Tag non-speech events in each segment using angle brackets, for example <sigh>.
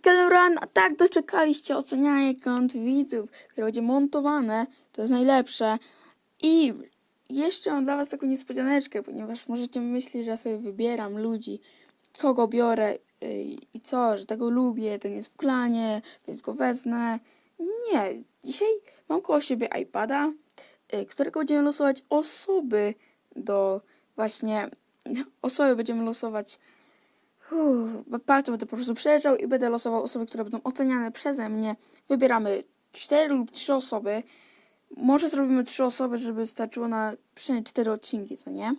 Kelleran, a tak doczekaliście oceniania kont widzów, które będzie montowane, to jest najlepsze. I jeszcze mam dla was taką niespodzianeczkę, ponieważ możecie myśleć, że ja sobie wybieram ludzi, kogo biorę yy, i co, że tego lubię, ten jest w klanie, więc go wezmę. Nie, dzisiaj mam koło siebie iPada, yy, którego będziemy losować osoby do właśnie, osoby będziemy losować Uff, palce będę po prostu przejeżdżał i będę losował osoby, które będą oceniane przeze mnie. Wybieramy 4 lub 3 osoby. Może zrobimy 3 osoby, żeby starczyło na przynajmniej 4 odcinki, co nie?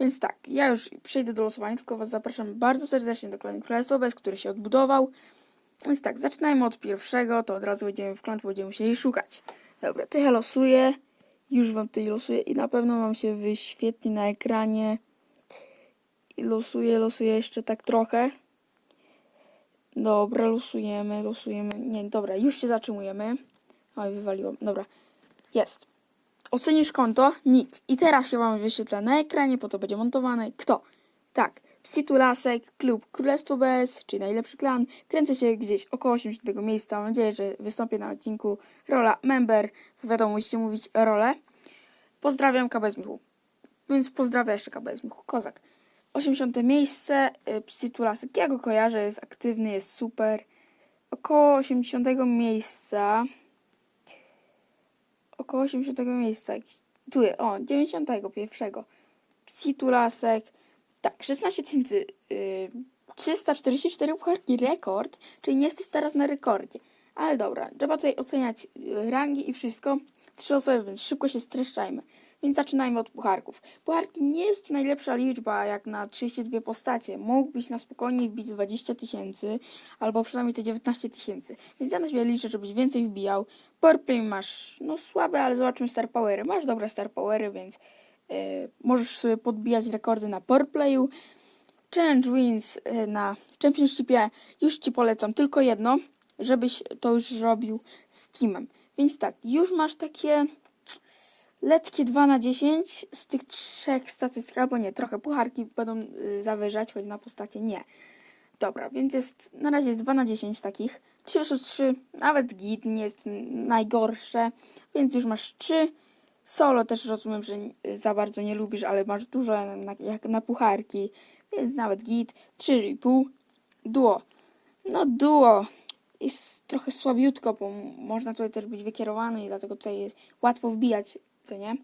Więc tak, ja już przejdę do losowania, tylko Was zapraszam bardzo serdecznie do klanu Królestwo Bez, który się odbudował. Więc tak, zaczynajmy od pierwszego, to od razu wejdziemy w klan, będziemy musieli szukać. Dobra, to ja losuję. Już Wam tutaj losuję i na pewno Wam się wyświetli na ekranie. I losuję, losuję jeszcze tak trochę. Dobra, losujemy, losujemy. Nie, dobra, już się zatrzymujemy. Oj, wywaliłam. Dobra, jest. Ocenisz konto, nick. I teraz się Wam wyświetla na ekranie, po to będzie montowane. Kto? Tak, Psitu Lasek, klub Królestwo BS, czyli najlepszy klan. Kręcę się gdzieś około 80 miejsca. Mam nadzieję, że wystąpię na odcinku rola member. Wiadomo, musicie mówić rolę. Pozdrawiam KBS Michu. Więc pozdrawiam jeszcze KBS Michu. Kozak. 80 miejsce, y, Psitulasek, ja go kojarzę, jest aktywny, jest super. Około 80 miejsca, około 80 miejsca, tu jest, o, 91. Psitulasek, tak, 16 tysięcy, y, 344 pucharki rekord, czyli nie jesteś teraz na rekordzie. Ale dobra, trzeba tutaj oceniać y, rangi i wszystko. Trzy osoby, więc szybko się streszczajmy. Więc zaczynajmy od pucharków. Pucharki nie jest najlepsza liczba jak na 32 postacie. Mógłbyś na spokojnie wbić 20 tysięcy, albo przynajmniej te 19 tysięcy. Więc ja na siebie liczę, żebyś więcej wbijał. Powerplay masz, no słabe, ale zobaczmy star powery. Masz dobre star powery, więc yy, możesz sobie podbijać rekordy na powerplayu. Challenge Wins y, na Championshipie już Ci polecam tylko jedno, żebyś to już robił z teamem. Więc tak, już masz takie letkie 2 na 10 z tych trzech statystyk, albo nie, trochę pucharki będą y, zawyżać, choć na postacie nie. Dobra, więc jest, na razie jest 2 na 10 takich. 3 versus 3, nawet git, nie jest najgorsze, więc już masz 3. Solo też rozumiem, że y, za bardzo nie lubisz, ale masz dużo na, jak na pucharki, więc nawet git. 3,5. Duo. No duo jest trochę słabiutko, bo można tutaj też być wykierowany i dlatego tutaj jest łatwo wbijać, co nie?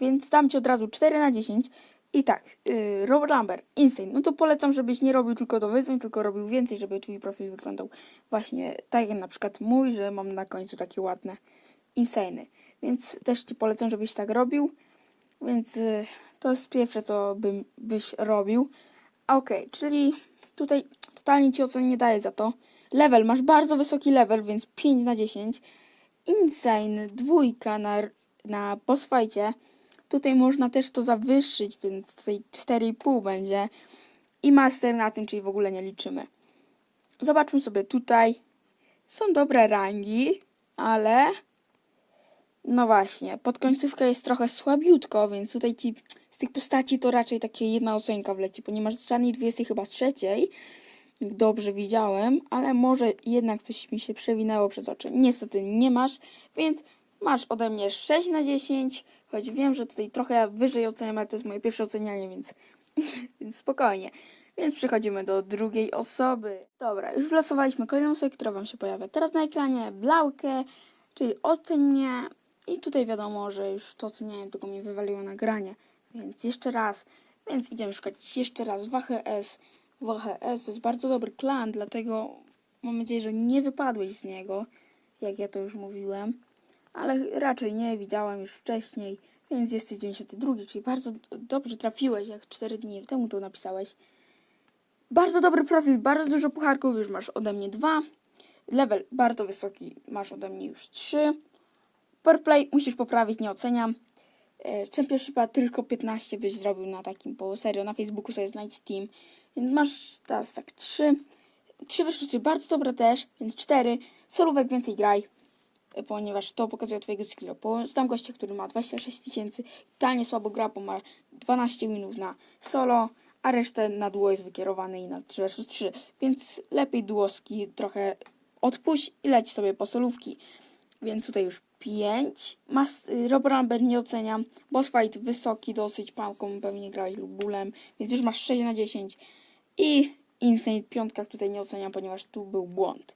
Więc dam Ci od razu 4 na 10. I tak, yy, Robert Lambert, Insane. No to polecam, żebyś nie robił tylko do wyzwań, tylko robił więcej, żeby Twój profil wyglądał właśnie tak jak na przykład mój, że mam na końcu takie ładne Insane. Więc też Ci polecam, żebyś tak robił. Więc y, to jest pierwsze, co bym, byś robił. Okej, czyli tutaj totalnie Ci oceny nie daję za to. Level, masz bardzo wysoki level, więc 5 na 10. Insane, dwójka na, na boss. Tutaj można też to zawyższyć, więc tutaj 4,5 będzie. I master na tym, czyli w ogóle nie liczymy. Zobaczmy sobie tutaj. Są dobre rangi, ale no właśnie, pod końcówkę jest trochę słabiutko, więc tutaj ci z tych postaci to raczej takie jedna ocenka wleci, ponieważ żadnej 20 chyba trzeciej, dobrze widziałem, ale może jednak coś mi się przewinęło przez oczy. Niestety nie masz, więc masz ode mnie 6 na 10, choć wiem, że tutaj trochę wyżej oceniam, ale to jest moje pierwsze ocenianie, więc, <laughs> więc spokojnie. Więc przechodzimy do drugiej osoby. Dobra, już wylosowaliśmy kolejną osobę, która Wam się pojawia teraz na ekranie, Blaukę, czyli oceń mnie. I tutaj wiadomo, że już to oceniałem, tylko mi wywaliło nagranie. Więc jeszcze raz. Więc idziemy szukać jeszcze raz WHS. WHS to jest bardzo dobry klan, dlatego mam nadzieję, że nie wypadłeś z niego, jak ja to już mówiłem. Ale raczej nie, widziałem już wcześniej, więc jesteś 92, czyli bardzo dobrze trafiłeś, jak 4 dni temu to napisałeś. Bardzo dobry profil, bardzo dużo pucharków, już masz ode mnie dwa. Level bardzo wysoki, masz ode mnie już trzy. Powerplay musisz poprawić, nie oceniam. E, Championshipa tylko 15 byś zrobił na takim, bo serio, na Facebooku sobie znajdź team. Więc masz teraz tak 3. 3 wyszły bardzo dobre też, więc 4. Solówek więcej graj, ponieważ to pokazuje twojego skilla. Znam gościa, który ma 26 tysięcy, totalnie słabo gra, bo ma 12 winów na solo, a resztę na duo jest wykierowany i na 3 vs 3, więc lepiej duoski trochę odpuść i leć sobie po solówki. Więc tutaj już 5. Mas, Rob nie oceniam. Boss fight wysoki, dosyć pałką, pewnie grałeś lub bólem, więc już masz 6 na 10. I Insane piątka tutaj nie oceniam, ponieważ tu był błąd.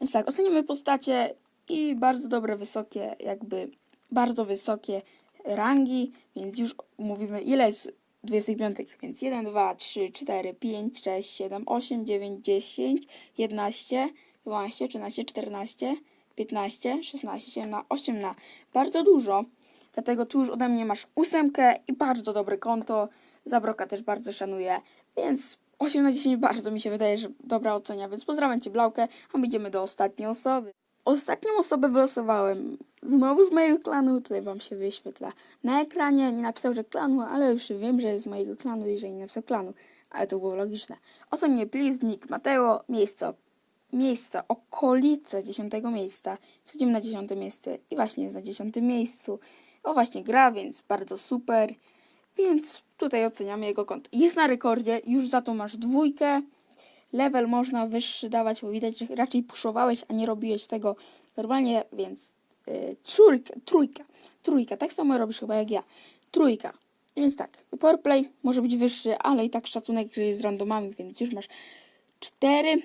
Więc tak, oceniamy postacie i bardzo dobre, wysokie, jakby bardzo wysokie rangi, więc już mówimy ile jest 25, więc 1, 2, 3, 4, 5, 6, 7, 8, 9, 10, 11, 12, 13, 14, 15, 16, 17, 18. Bardzo dużo. Dlatego tu już ode mnie masz ósemkę i bardzo dobre konto. Zabroka też bardzo szanuję, więc 8 na 10 bardzo mi się wydaje, że dobra ocenia, więc pozdrawiam Cię Blaukę, a my idziemy do ostatniej osoby. Ostatnią osobę wylosowałem znowu z mojego klanu, tutaj Wam się wyświetla na ekranie, nie napisał, że klanu, ale już wiem, że jest z mojego klanu, jeżeli nie napisał klanu, ale to było logiczne. Ocen mnie please, Mateo, miejsce, miejsce, okolice 10 miejsca, schodzimy na 10 miejsce i właśnie jest na 10 miejscu. O właśnie gra, więc bardzo super. Więc tutaj oceniamy jego konto. Jest na rekordzie, już za to masz dwójkę. Level można wyższy dawać, bo widać, że raczej puszowałeś, a nie robiłeś tego normalnie, więc yy, trójka, trójka, trójka. Tak samo robisz chyba jak ja. Trójka. Więc tak, powerplay może być wyższy, ale i tak szacunek, że jest z randomami, więc już masz cztery.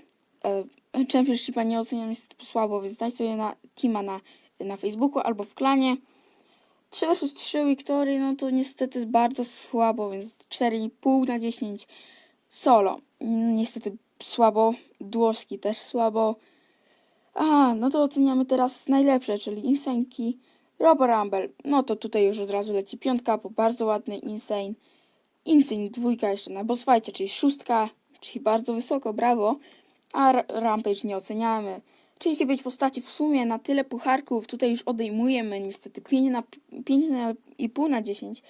Yy, Championshipa nie oceniam jest słabo, więc daj sobie na teama na, na Facebooku albo w klanie. 3 vs 3 Wiktory, no to niestety jest bardzo słabo, więc 4,5 na 10 solo. Mm, Niestety słabo, duoski też słabo. A, no to oceniamy teraz najlepsze, czyli Insane'ki. Robo Rumble, no to tutaj już od razu leci piątka, bo bardzo ładny Insane. Insane dwójka jeszcze na boss fightie, czyli szóstka, czyli bardzo wysoko, brawo. A Rampage nie oceniamy. 35 postaci w sumie na tyle pucharków tutaj już odejmujemy niestety 5 na 5,5 na 10,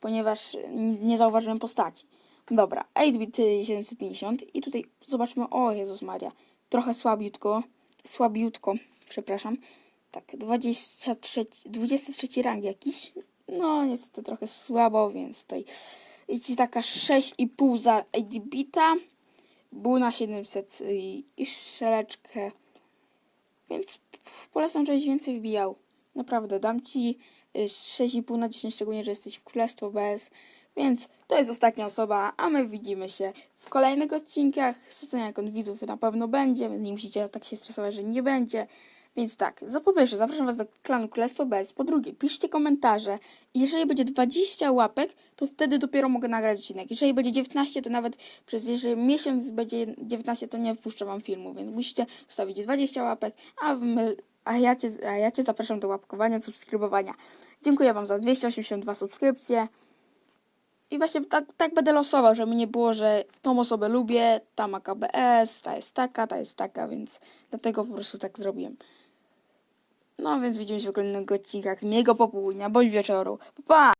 ponieważ nie zauważyłem postaci. Dobra, 8-bit 750 i tutaj zobaczmy, o Jezus Maria, trochę słabiutko, słabiutko, przepraszam. Tak, 23, 23 rang jakiś, no niestety trochę słabo, więc tutaj jest taka 6,5 za 8-bita, był na 700 i, i strzeleczkę, więc polecam, żebyś więcej wbijał. Naprawdę, dam ci y, 6,5 na 10, szczególnie, że jesteś w Królestwo bez. Więc to jest ostatnia osoba, a my widzimy się w kolejnych odcinkach. Stosunek od widzów na pewno będzie, więc nie musicie tak się stresować, że nie będzie. Więc tak, za po pierwsze zapraszam Was do klanu Królestwo bez. Po drugie, piszcie komentarze. Jeżeli będzie 20 łapek, to wtedy dopiero mogę nagrać odcinek. Jeżeli będzie 19, to nawet przez jeżeli miesiąc będzie 19, to nie wpuszczę Wam filmu, więc musicie zostawić 20 łapek, a, my, a, ja cię, a ja Cię zapraszam do łapkowania, subskrybowania. Dziękuję Wam za 282 subskrypcje. I właśnie tak, tak będę losował, żeby nie było, że tą osobę lubię, ta ma KBS, ta jest taka, ta jest taka, więc dlatego po prostu tak zrobiłem. No więc widzimy się w kolejnych odcinkach miłego popołudnia bądź wieczoru. Pa! pa!